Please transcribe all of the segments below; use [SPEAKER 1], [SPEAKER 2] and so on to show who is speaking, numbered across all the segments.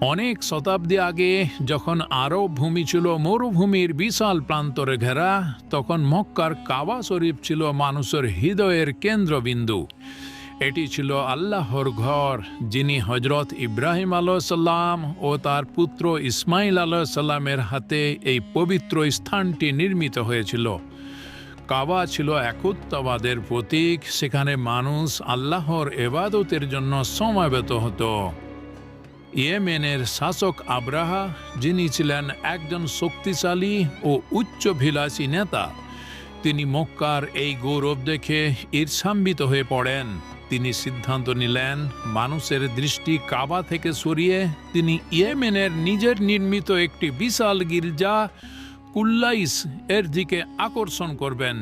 [SPEAKER 1] অনেক শতাব্দী আগে যখন আরব ভূমি ছিল মরুভূমির বিশাল প্রান্তরে ঘেরা, তখন মক্কার কাবা শরীফ ছিল মানুষের হৃদয়ের কেন্দ্রবিন্দু। এটি ছিল আল্লাহর ঘর, যিনি হজরত ইব্রাহিম আলাইসাল্লাম ও তার পুত্র ইসমাইল আলাইসাল্লামের হাতে এই পবিত্র স্থানটি নির্মিত হয়েছিল। কাবা ছিল একত্ববাদের প্রতীক, সেখানে মানুষ আল্লাহর এবাদতের জন্য সমাবেত হতো। ইয়েমেনের শাসক আব্রাহা, যিনি ছিলেন একজন শক্তিশালী ও উচ্চভিলাষী নেতা, তিনি মক্কার এই গৌরব দেখে ঈর্ষাম্বিত হয়ে পড়েন। তিনি সিদ্ধান্ত নিলেন, মানুষের দৃষ্টি কাবা থেকে সরিয়ে তিনি ইয়েমেনের নিজের নির্মিত একটি বিশাল গির্জা কুল্লাইস এর দিকে আকর্ষণ করবেন।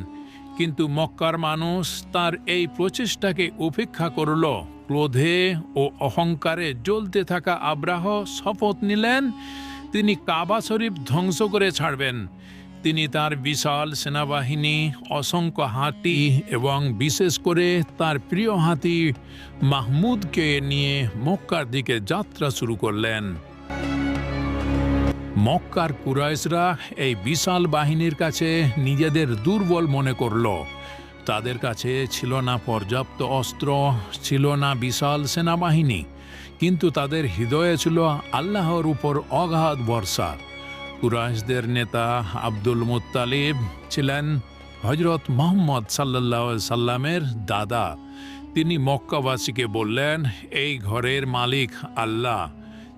[SPEAKER 1] কিন্তু মক্কার মানুষ তার এই প্রচেষ্টাকে উপেক্ষা করল। ক্রোধে ও অহংকারে জ্বলতে থাকা আব্রাহ শপথ নিলেন, তিনি কাবা শরীফ ধ্বংস করে ছাড়বেন। তিনি তার বিশাল সেনাবাহিনী, অসংখ্য হাতি এবং বিশেষ করে তার প্রিয় হাতি মাহমুদকে নিয়ে মক্কার দিকে যাত্রা শুরু করলেন। মক্কার কুরাইশরা এই বিশাল বাহিনীর কাছে নিজেদের দুর্বল মনে করল। তাদের কাছে ছিল না পর্যাপ্ত অস্ত্র, ছিল না বিশাল সেনাবাহিনী, কিন্তু তাদের হৃদয়ে ছিল আল্লাহর উপর অগাধ ভরসা। কুরাইশদের নেতা আব্দুল মুত্তালিব ছিলেন হজরত মোহাম্মদ সাল্লাহ সাল্লামের দাদা। তিনি মক্কাবাসীকে বললেন, এই ঘরের মালিক আল্লাহ।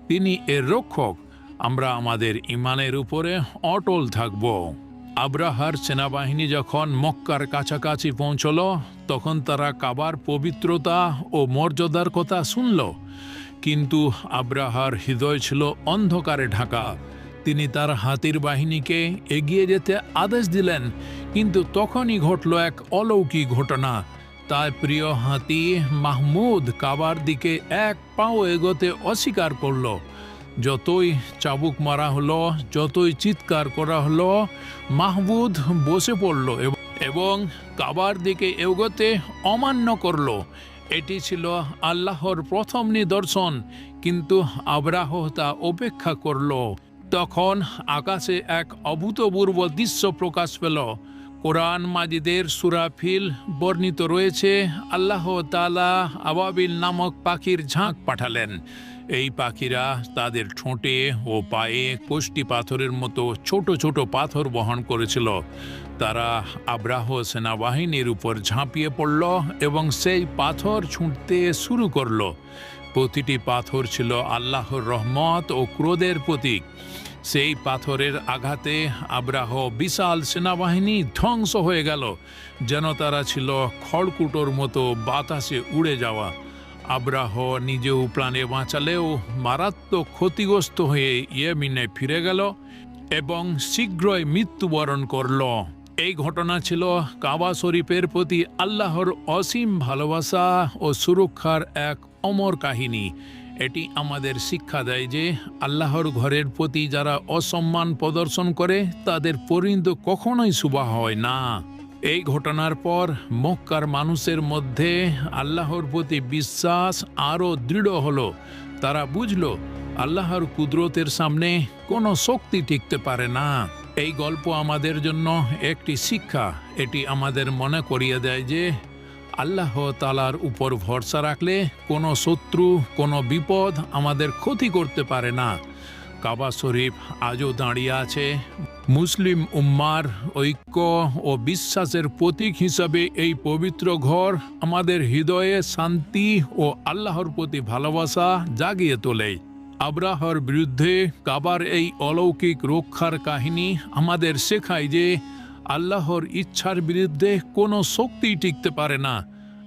[SPEAKER 1] তিনি এর রক্ষক। আমরা আমাদের ইমানের উপরে অটল থাকব। আব্রাহার সেনাবাহিনী যখন মক্কার কাছাকাছি পৌঁছল, তখন তারা কাবার পবিত্রতা ও মর্যাদার কথা শুনল। কিন্তু আব্রাহার হৃদয় ছিল অন্ধকারে ঢাকা। তিনি তার হাতির বাহিনীকে এগিয়ে যেতে আদেশ দিলেন, কিন্তু তখনই ঘটল এক অলৌকিক ঘটনা। তার প্রিয় হাতি মাহমুদ কাবার দিকে এক পাও এগোতে অস্বীকার করল। যতই চাবুক মারা হলো, যতই চিৎকার করা হলো মাহবুদ বসে পড়ল এবং কাবার দিকে এগোতে অমান্য করল। এটি ছিল আল্লাহর প্রথম নিদর্শন, কিন্তু আব্রাহ তা উপেক্ষা করল। তখন আকাশে এক অভূতপূর্ব দৃশ্য প্রকাশ পেল। কোরআন মাজিদের সুরাফিল বর্ণিত রয়েছে, আল্লাহ তালা আবাবিল নামক পাখির ঝাঁক পাঠালেন। এই পাখিরা তাদের ঠোঁটে ও পায়ে কোষ্টি পাথরের মতো ছোট ছোট পাথর বহন করেছিল। তারা আব্রাহ সেনাবাহিনীর উপর ঝাঁপিয়ে পড়ল এবং সেই পাথর ছুঁড়তে শুরু করল। প্রতিটি পাথর ছিল আল্লাহর রহমত ও ক্রোধের প্রতীক। সেই পাথরের আঘাতে আব্রাহ বিশাল সেনাবাহিনী ধ্বংস হয়ে গেল, যেন তারা ছিল খড়কুটোর মতো বাতাসে উড়ে যাওয়া। আব্রাহ নিজেও প্রাণে বাঁচালেও মারাত্মক ক্ষতিগ্রস্ত হয়ে ইয়েমিনে ফিরে গেল এবং শীঘ্রই মৃত্যুবরণ করল। এই ঘটনা ছিল কাবা শরীফের প্রতি আল্লাহর অসীম ভালোবাসা ও সুরক্ষার এক অমর কাহিনী। এটি আমাদের শিক্ষা দেয় যে আল্লাহর ঘরের প্রতি যারা অসম্মান প্রদর্শন করে, তাদের পরিণত কখনোই শুভা হয় না। এই ঘটনার পর মক্কার মানুষের মধ্যে আল্লাহর প্রতি বিশ্বাস আরও দৃঢ় হলো। তারা বুঝলো, আল্লাহর কুদরতের সামনে কোনো শক্তি টিকতে পারে না। এই গল্প আমাদের জন্য একটি শিক্ষা। এটি আমাদের মনে করিয়ে দেয় যে আল্লাহ তালার উপর ভরসা রাখলে কোনো শত্রু, কোনো বিপদ আমাদের ক্ষতি করতে পারে না। কাবা শরীফ আজও দাঁড়িয়ে আছে। মুসলিম উম্মার ঐক্য ও বিশ্বাসের প্রতীক হিসাবে এই পবিত্র ঘর আমাদের হৃদয়ে শান্তি ও আল্লাহর প্রতি ভালোবাসা জাগিয়ে তোলে। আব্রাহর বিরুদ্ধে কাবার এই অলৌকিক রক্ষার কাহিনী আমাদের শেখায় যে আল্লাহর ইচ্ছার বিরুদ্ধে কোনো শক্তি টিকতে পারে না।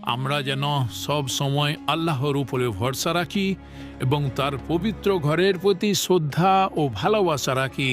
[SPEAKER 1] আমরা যেন সব সময় আল্লাহর উপরে ভরসা রাখি এবং তার পবিত্র ঘরের প্রতি শ্রদ্ধা ও ভালোবাসা রাখি।